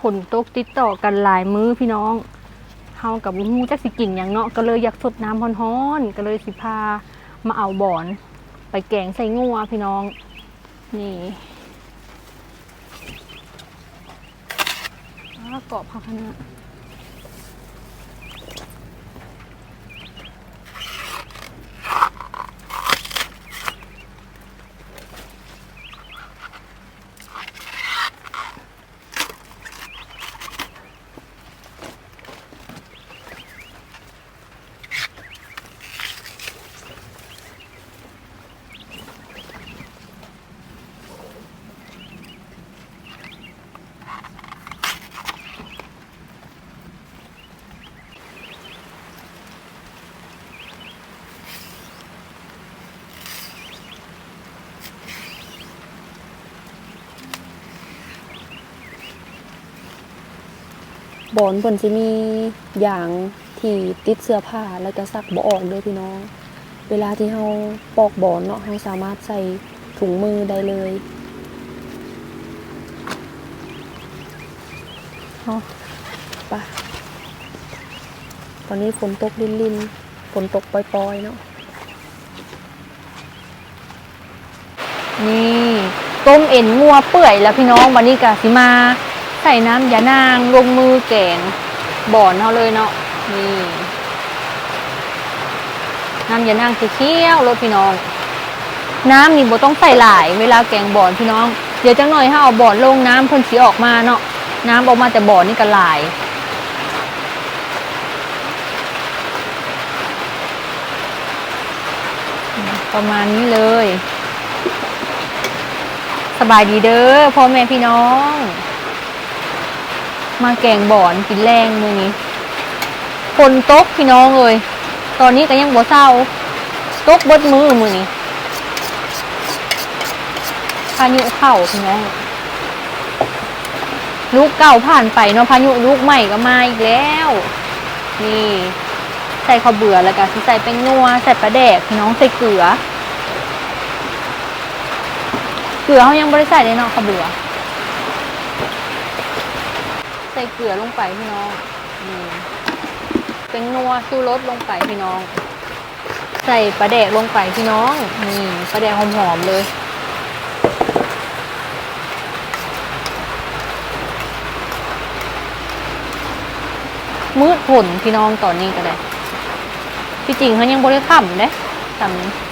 ผลตกติดต่อกันหลายมื้อพี่น้องเฮากับฮู้จักสิกินอย่างเนาะก็เลยอยากสดน้ำฮ้อนๆก็เลยสิพามาเอาบอน ไปแกงใส่งัวพี่น้อง นี่อ้ากรอบผักคะน้า บอนเพิ่นสิมีอย่างที่ติดเสื้อผ้าแล้วก็ซักบ่ออกเด้อพี่น้อง เวลาที่เฮาปอกบอนเนาะเฮาสามารถใส่ถุงมือได้เลยเนาะปะตอนนี้ฝนตกลินๆฝนตกปล่อยๆเนาะนี่ต้มเอ็นงัวเปื่อยแล้วพี่น้องวันนี้กะสิมา ใส่น้ำยานางลงมือแกงบ่อนเขาเลยเนาะนี่น้ำยานางเคี้ยวรสพี่น้อง น้ำนี่บ่ต้องใส่หลาย เวลาแกงบ่อนพี่น้อง เดี๋ยวจังหน่อยถ้าเอาบ่อนลงน้ำเพิ่นสีออกมาเนาะน้ำออกมาแต่บ่อนนี่ก็หลายประมาณนี้เลย สบายดีเด้อพ่อแม่พี่น้อง มาแกงบ่อนกินแรงมือนี้คนตกพี่น้องเลยตอนนี้ก็ยังบ่เศร้าตกเบดมือมือนี้พายุเข้าพี่น้องลูกเก่าผ่านไปเนาะพายุลูกใหม่ก็มาอีกแล้ว นี่ ใส่ข้าวเบื่อแล้วก็ใส่เป็นนัวใส่ปลาแดกพี่น้องใส่เกลือ เกลือเขายังบริใส่เลยเนาะข้าวเบื่อ ส่เกลือลงไปพี่น้องนี่เป็นนัวชูรสลงไปพี่น้อง ใส่ปลาแดกลงไปพี่น้องนี่ปลาแดกหอมๆเลยมืดผลพี่น้องตอนนี้ก็ได้ที่จริงเขายังบริขำเด้ทำ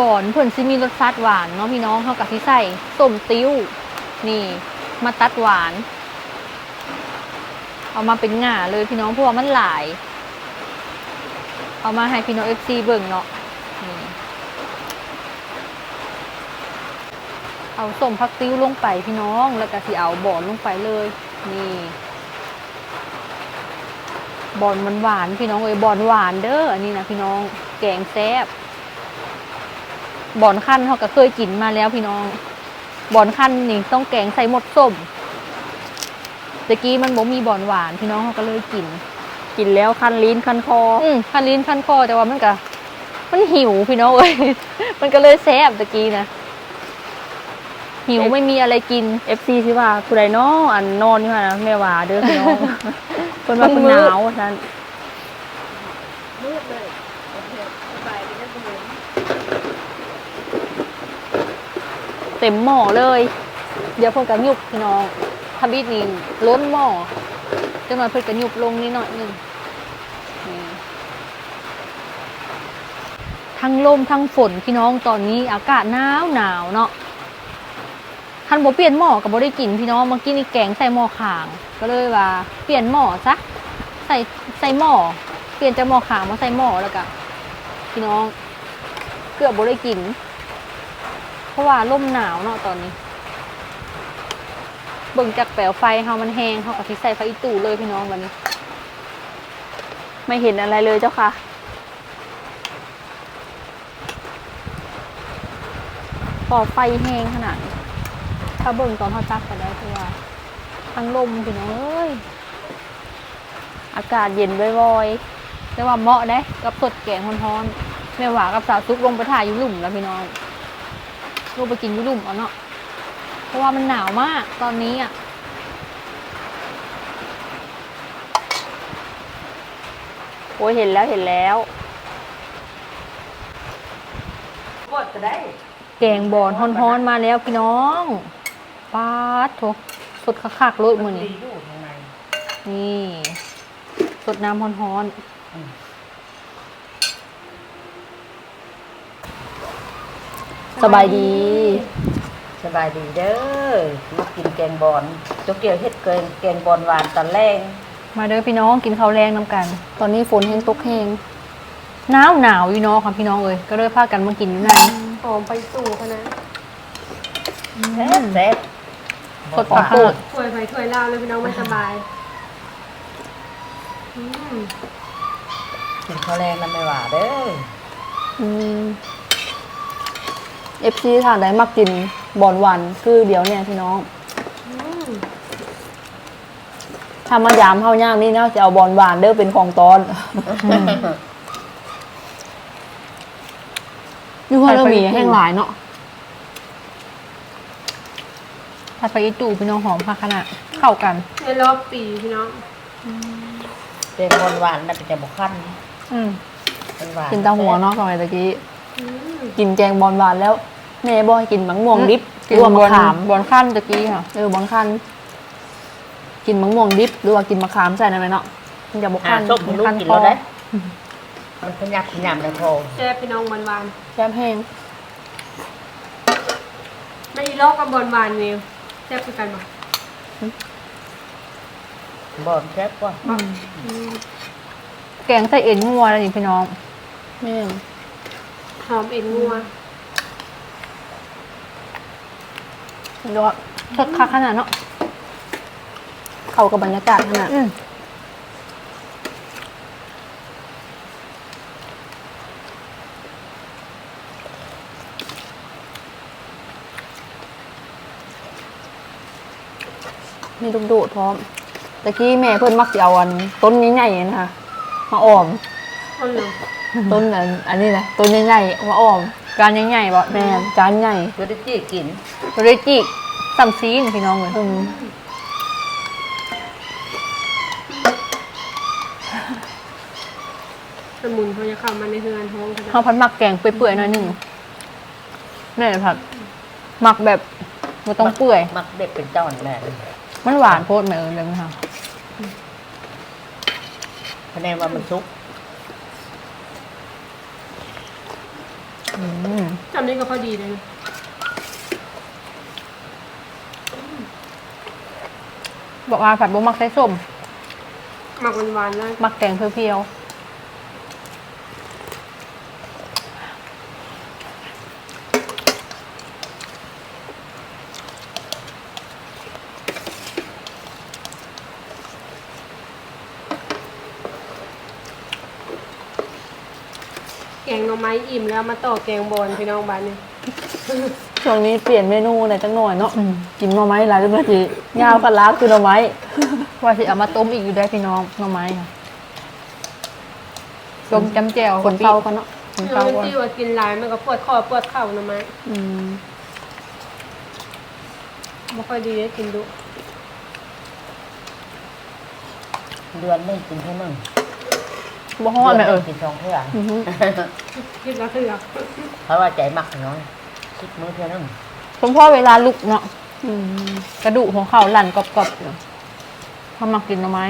บอนเพิ่นซิมีรสชาติหวานเนาะพี่น้องเขากับที่ใส่ส้มติ้ว นี่มาตัดหวาน เอามาเป็นง่าเลยพี่น้องเพราะว่ามันหลาย เอามาให้พี่น้องเอฟซีเบิ่งเนาะนี่เอาส้มพักติ้วลงไปพี่น้องแล้วก็สิเอาบอนลงไปเลย นี่บอนมันหวานพี่น้องเอ้ยบอนหวานเด้ออันนี้นะพี่น้องแกงแซ่บ บอนขั้นเขาก็เคยกินมาแล้วพี่น้อง บอนขั้นนี่ต้องแกงใส่หมดส้มตะกี้มันบ่มีบอนหวานพี่น้องเขาก็เลยกิน กินแล้วคันลิ้นคันคอ อืมคันลิ้นคันคอแต่ว่ามันก็มันหิวพี่น้องเอ้ย มันก็เลยแซ่บตะกี้นะ หิวไม่มีอะไรกิน FC สิว่าผู้ใดน้ออันนอนอยู่หั่นนะแม่ว่าเด้อพี่น้องเพิ่นว่าเพิ่นหนาวว่าซั่น เต็มหม้อเลย เดี๋ยวเพิ่นก็ยุบพี่น้องทบิดนี่ล้นหม้อจังหน่อยเพิ่นก็ยุบลงนิดหน่อยหนึงนี่ทั้งลมทั้งฝนพี่น้องตอนนี้อากาศหนาวหนาวเนาะทันบ่เปลี่ยนหม้อก็บ่ได้กินพี่น้องเมื่อกี้นี่แกงใส่หม้อขาง ก็เลยว่า เปลี่ยนหม้อซะใส่ใส่หม้อเปลี่ยนจากหม้อขางมาใส่หม้อแล้วก็พี่น้องเกือบบ่ได้กิน เพราะว่าลมหนาวเนาะตอนนี้ เบิ่งจากแปลวไฟเฮามันแห้งเฮากับที่ใส่ไฟอีตู่เลยพี่น้องวันนี้ ไม่เห็นอะไรเลยเจ้าค่ะ พอไฟแห้งขนาดนี้ถ้าเบิ่งตอนเฮาตักก็ได้เพราะว่าทั้งลมพี่น้องเอ้ยอากาศเย็นบ่อยๆแต่ว่าเหมาะเด้กับสดแกงฮ้อนแม่หวากับสาวซุกลงไปถ่ายอยู่หลุมแล้วพี่น้อง ลงไปกินยู่ลุมเอาเนาะเพราะว่ามันหนาวมากตอนนี้อะโอ้ยเห็นแล้วเห็นแล้วกดก็ได้ แกงบอนฮ้อนๆมาแล้วพี่น้องป๊าดโถสดคักๆเลยมือนี้นนี่ สดน้ำฮ้อน สบายดี สบายดีเด้อ มากินแกงบอนเจ้าเกี่ยวเฮ็ดแกงแกงบอนหวานตอนแรกๆมาเด้อพี่น้องกินข้าวแรงน้ำกัน ตอนนี้ฝนแห้งตกแห้งหนาวหนาวอยู่เนาะค่ะพี่น้องเอ้ยก็เลยพากันมากินอยู่นั่นหอมไปสู่เขานะแซ่บแซ่บสดผักปูดถ้วยไฟถ้วยเหล้าเลยพี่น้องไม่สบายอืมกินข้าวแรงน้ำไม่หวาเด้ออืม เอฟซีทานได้มักกินบอนหวันคือเดี๋ยวเนี่ยพี่น้องอืมถ้ามายามเฮาย่ามนี่เนาะจะเอาบอนหวานเด้อเป็นของตอนอยู่เฮาเรามีแห้งหลายเนาะผัดไปอีตู่พี่น้องหอมค่ะขนาดเข้ากันในรอบปีพี่น้องแกงบอนหวานน่ะเป็นแต่บุคันอืมเป็นหวานกินตาหัวเนาะสมัยตะกี้อืมกินแกงบอนหวานแล้ว แม่บ่ให้กินมังม่วงดิบกินรวมบอมะลขามบอลขั้นตะกี้ค่ะเออบอนคันกินมังม่วงดิบหรือว่ากินมะขามใส่ได้ไหมเนาะมันจะบ่อ่าคันส้มให้ลูกกินแล้วได้ มันขยับขยำในคอแซ่บพี่น้องหวานแซ่บแห้งๆไม่อีลอกกับบอนหวานนี่แซ่บคือกันบ่บอนแซ่บกว่าอืมแกงใส่เอ็นงัวแล้วนี่พี่น้องแม่งหอมเอ็นงัว ยอดสดคักขนาดเนาะเข้ากับบรรยากาศขนาดอืมมีลูกโดดพร้อมตะกี้แม่เพิ่นมักสิเอาอัน ต้นใหญ่ๆนะคะมาอ้อมคนหนึ่งต้นอันอันนี้นะต้นใหญ่ๆมาอ้อม การใหญ่ๆบ่แม่จานใหญ่เพื่อได้จี้กินเรจิกซัมซีนพี่น้องเลยอืมสมุนเขาจะเข้ามาในเฮือนท้องเขาเขาพันหมักแกงเปื่อยๆหน่อยหนึงนี่นผัดหมักแบบไม่ต้องเปื่อย มักเด็กเป็นเจ้าแม่มันหวานโพดไหมเออเลยมั้งคะคะแนนว่ามันซุก อืมจำนี้ก็พอดีเลยนะบอกว่าผัดบุมักใส่ส้มหมักหวานๆแล้วหมักแกงเพียวแงหน่อไม้อิ่มแล้วมาต่อแกงบอนพี่น้องบ้านนี่ช่วงนี้เปลี่ยนเมนูหน่อยจังหน่อยเนาะกินหน่อไม้หลายจังเลยจียาวกันล้าคือหน่อไม้ๆว่าสิเอามาต้มอีกอยู่ได้พี่น้องหน่อไม้ค่ะต้มจำแจ่วคนเศร้ากันเนาะคนเราเศร้าก่อนที่ว่ากินหลายมันก็ปวดคอปวดเข่าหน่อไม้อืมไม่ค่อยดีได้กินดุเดือนหนึงกินเท่านึง บ่ฮ้อนไหมเออกินสองเท่าอือฮึคิดแล้วเถือกเพราะว่าใจมักน้อยคิดมื้อเท่านึงสมพ่อเวลาลุกเนาะอืมกระดูกของเขาหลั่นกรอบๆอยู่เขามากินหน่อไม้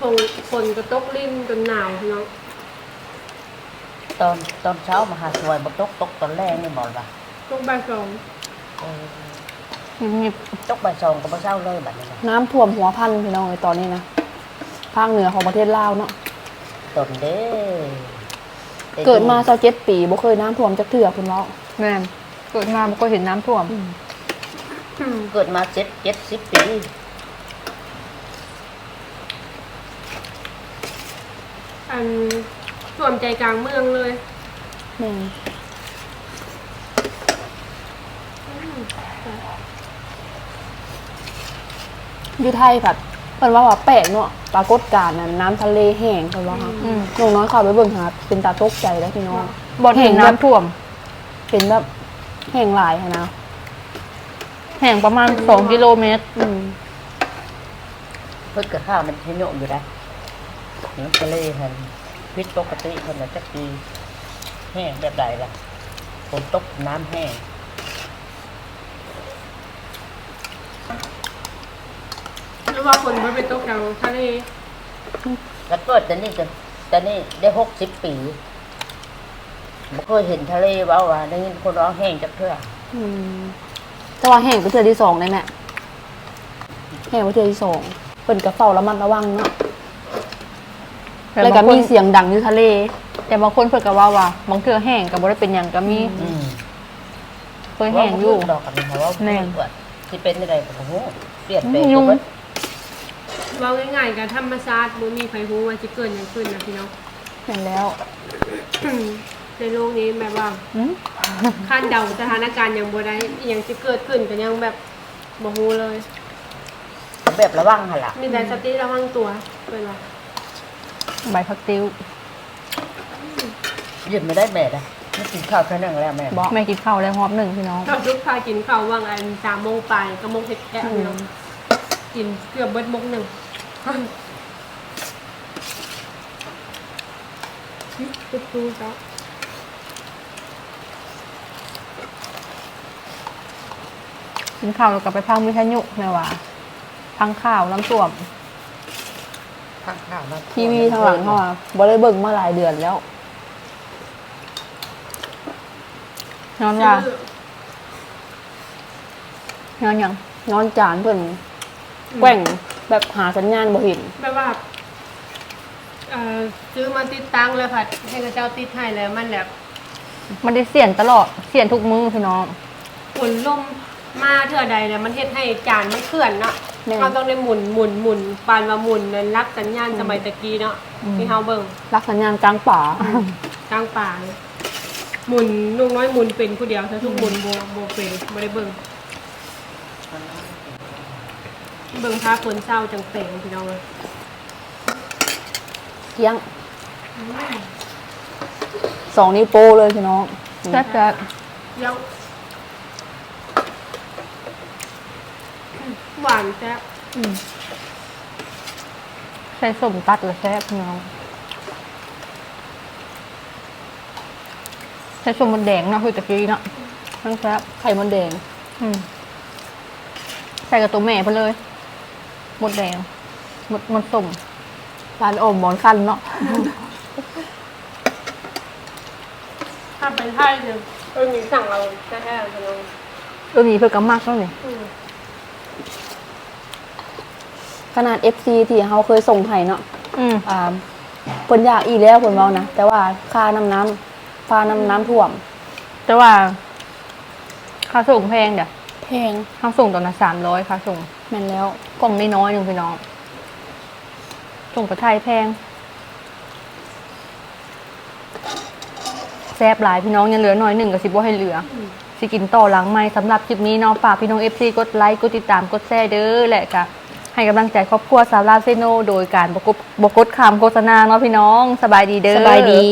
ฝนฝนก็ตกริมจนหนาวพี่น้อง ตอนตอนเช้ามาหาสวยบ่ตกตกตอนแรกนี่บอกว่าตกบ่ายสองเออหยิบตกบ่ายสองก็บ่เช้าเลยบัดนี้นะน้ำท่วมหัวพันพี่น้องเลยตอนนี้นะภาคเหนือของประเทศลาวเนาะตนเด้แต่เกิดมาเจ้าเจ็ดปีบ่เคยน้ำท่วมจักเถื่อคุณเนาะแม่นเกิดมามันก็เห็นน้ำท่วมอืมเกิดมาเจ็ดเจ็ดสิบปีอัน ท่วมใจกลางเมืองเลยแม่นอยู่ไทยผัดเพิ่นว่าว่าแปลกเนาะปรากฏการณ์นั้นน้ำทะเลแห้งเพิ่นว่าค่ะอืม น้องน้อยเข้าไปเบิ่งหาเป็นตาตกใจแล้วพี่น้องบอลเห็นน้ำท่วม เป็นแบบแห้งหลายหั้นนะแห่งประมาณสองกิโลเมตร อืม เพิ่นกับข้าวมันให้โยมอยู่ได้น้ำทะเลหัน พิษปกติคนละจักปีแห้งแบบใดล่ะฝนตกน้ำแห้งหรือว่าฝนมันเป็นตกแถวทะเลแล้วเกิดแต่นี่จะแต่นี่ได้หกสิบปีไม่เคยเห็นทะเลเว้าว่าได้ยินคนร้องแห้งจากเพื่ออืมแต่ว่าแห้งก็เทื่อที่สองได้แม่แห้งก็เทื่อที่สองเพิ่นก็เฝ้าระมัดระวังเนาะ แต่แล้วก็บางคนมีเสียงดังอยู่ทะเล แต่บางคนเพิ่นก็ว่าว่าบางเทื่อแห้งก็บ่ได้เป็นหยังก็มีอืมเคยแห้งอยู่ ดอกกันเพราะว่าแน่เกิดที่เป็นอะไรก็โอ้โหเปลี่ยนแปลงยุ่งไปหมดว่าง่ายๆกับธรรมชาติบ่มีใครรู้ว่าจะเกิดหยังขึ้นนะพี่น้อง เห็นแล้วในโลกนี้แบบว่าอืมคาดเดาสถานการณ์ยังบ่ได้อหยังจะเกิดขึ้นก็ยังแบบบ่ฮู้เลยแบบระวังหั่นล่ะมีแต่สติระวังตัวเป็นว่า ใบพักติ้วหยุดไม่ได้แม่นะไม่กินข้าวแค่นั้นแล้วแม่บอกแม่กินข้าวแล้วหอบหนึ่งพี่น้องเราทุกพากินข้าวว่างอันสามโมงไปก็โมงเฮ็ดแกะพี่น้องกินเกือบเบิดโมงหนึ่งตุ๊บตู้จ้ะกินข้าวแล้วก็ไปพังวิทยุแม่ว่าพังข้าวน้ำท่วม ข้างข้าวนะทีวีทางหลังเขาอะบ่ได้เบิ่งมาหลายเดือนแล้วนอนว่านอนหยังนอนจานเพิ่นแกว่งแบบหาสัญญาณบ่เห็นแบบว่าเอ่อซื้อมาติดตั้งแล้วค่ะให้กับเจ้าติดให้แล้วมันแบบมันได้เสียนตลอดเสียนทุกมือพี่น้องฝนลมมาเท่าใดเนี่ยมันเฮ็ดให้จานมันเคลื่อนเนาะ แม่นเราต้องได้หมุนหมุนหมุนปานว่าหมุนนั้นรับสัญญาณสมัยตะกี้เนาะอืม ที่เฮาเบิ่งรักสัญญาณกลางป่า กลางป่าเลยหมุนลุงน้อยหมุนเป็นผู้เดียวถ้าทุกหมุนบ่บ่เป็นบ่ได้เบิ่งเบิ่งพาคนเศร้าจังเป่งพี่น้องเลยเที่ยงสองนิ้วโป้เลยพี่น้อง แซ่บแซ่บเดี๋ยว หวานแซ่บอืมใส่สมตัดแล้วแซ่บพี่น้องใส่สมมันแดงเนาะคือตะกี้เนาะทั้งแซ่บไข่มดแดง อืมใส่กับตัวแม่ไปเลย หมดแดง หมดหมดส้มร้านออมหมอนคันเนาะถ้าเป็นไทยเนี่ยเออมีสั่งเราแท้ๆพี่น้องเออมีเพื่อกำมากเท่าไหร่อืม ขนาด FC ที่เขาเคยส่งให้เนาะอืมอ่าเพิ่นอยากอีกแล้วเพิ่นเว้านะ แต่ว่าค่าน้ำน้ำค่าน้ำน้ำท่วม แต่ว่า ค่าส่งแพงเดี๋ยวแพงค่าส่งตอนละสามร้อยค่าส่งแม่นแล้ว กล่องน้อยๆหนึ่งพี่น้อง ส่งไปไทยแพงแซบหลายพี่น้องยังเหลือหน่อยหนึ่งกับสิบว่าให้เหลือ สิกินต่อหลังไม่สำหรับคลิปนี้เนาะฝากพี่น้องเอฟซีกดไลค์กดติดตามกดแชร์เด้อแหละกะให้กำลังใจครอบครัวสาวลาเซโนโดยการบกบกดคำโฆษณาเนาะพี่น้องสบายดีเด้อ สบายดี